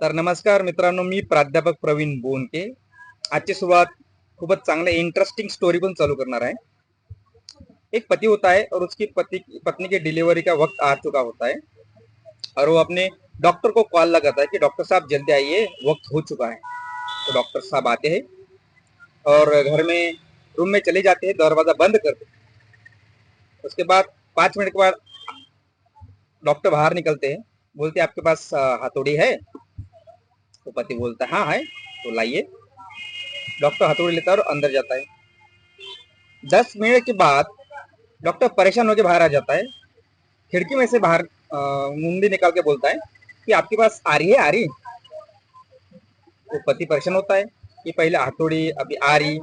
तर नमस्कार मित्रांनो, मी प्राध्यापक प्रवीण बोनके. आजची सुरुवात खूपच चांगल्या इंटरेस्टिंग स्टोरी पण चालू करणार आहे. एक पति होता है और उसकी पति पत्नी की डिलीवरी का वक्त आ चुका होता है और वो अपने डॉक्टर को कॉल लगाता है कि डॉक्टर साहब जल्दी आइए, वक्त हो चुका है। तो डॉक्टर साहब आते हैं और घर में रूम में चले जाते हैं, दरवाज़ा बंद करते हैं। उसके बाद पाँच मिनट के बाद डॉक्टर बाहर निकलते हैं, बोलते हैं, आपके पास हथौड़ी है? तो पति बोलता है हाँ है तो लाइए। डॉक्टर हथौड़ी लेता है और अंदर जाता है। दस मिनट के बाद डॉक्टर परेशान होकर बाहर आ जाता है। खिड़की में से बाहर मुंडी निकाल के बोलता है कि, आपके पास आ रही है, आ रही? तो पति परेशान होता है कि, पहले हथौड़ी, अभी आ रही।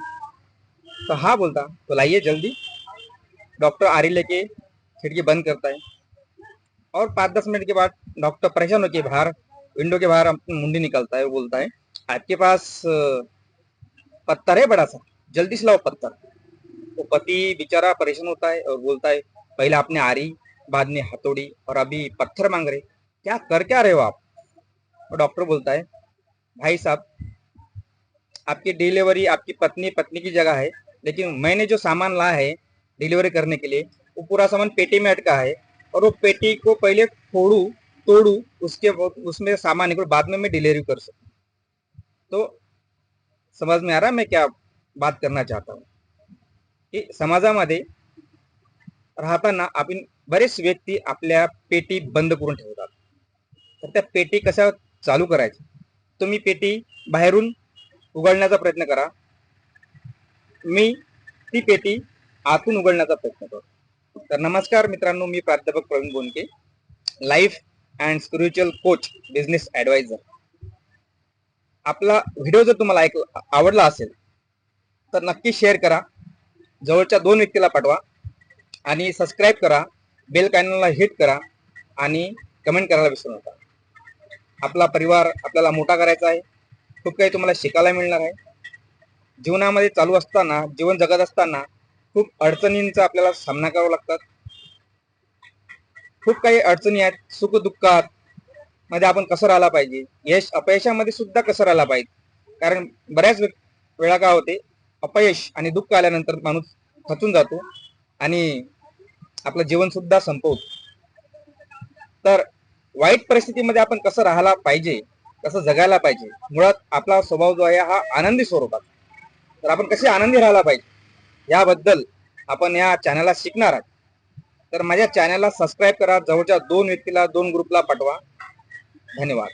तो हाँ बोलता तो लाइए जल्दी। डॉक्टर आरी लेके खिड़की बंद करता है। और पाँच दस मिनट के बाद डॉक्टर परेशान होके बाहर विंडो के बाहर मुंडी निकलता है, वो बोलता है, आपके पास पत्थर है बड़ा सा, जल्दी से लाओ पत्थर। वो पति बेचारा परेशान होता है और बोलता है, पहले आपने आरी, बाद में हथौड़ी और अभी पत्थर मांग रहे। क्या कर क्या रहे हो आप? और डॉक्टर बोलता है, भाई साहब, आपकी डिलीवरी, आपकी पत्नी पत्नी की जगह है, लेकिन मैंने जो सामान लाया है डिलीवरी करने के लिए, वो पूरा सामान पेटी में अटका है और वो पेटी को पहले फोड़ू तोडू उसके उसमें सामान निकल बाद में मैं डिलीवरी कर सकू। तो समझ में आ रहा मैं क्या बात करना चाहता हूँ? की समाजामध्ये राहताना आपण बरेच व्यक्ती आपल्या पेटी बंद करून ठेवतात. तर त्या पेटी कशा चालू करायच्या? तुम्ही पेटी बाहेरून उघडण्याचा प्रयत्न करा. मी ती पेटी आतून उघडण्याचा प्रयत्न करतो. तर नमस्कार मित्रांनो मी प्राध्यापक Praveen Bonke. Life and spiritual coach business adviser आपला व्हिडिओ जर तुम्हाला ऐक आवडला असेल तर नक्की शेअर करा. जवळच्या दोन व्यक्तीला पाठवा आणि सबस्क्राईब करा. बेल कॅनलला हिट करा आणि कमेंट करायला विसरू नका. आपला परिवार आपल्याला मोठा करायचा आहे. खूप काही तुम्हाला शिकायला मिळणार आहे. जीवनामध्ये चालू असताना जीवन जगत असताना खूप अडचणींचा आपल्याला सामना करावा लागतात. खूप काही अडचणी आहेत सुख दुःखात मध्ये आपण कसं राहिला पाहिजे? यश अपयशामध्ये सुद्धा कसं राहिला पाहिजे? कारण बऱ्याच वेळा काय होते अपयश आणि दुःख आल्यानंतर माणूस खचून जातो आणि आपलं जीवन सुद्धा संपवतो. तर वाईट परिस्थितीमध्ये आपण कसं राहायला पाहिजे? कसं जगायला पाहिजे? मुळात आपला स्वभाव जो आहे हा आनंदी स्वरूपात तर आपण कसे आनंदी राहायला पाहिजे? याबद्दल आपण या चॅनलला शिकणार आहात. तर माझ्या चॅनलला सबस्क्राईब करा. जवळच्या दोन व्यक्तीला दोन ग्रुपला पाठवा. धन्यवाद.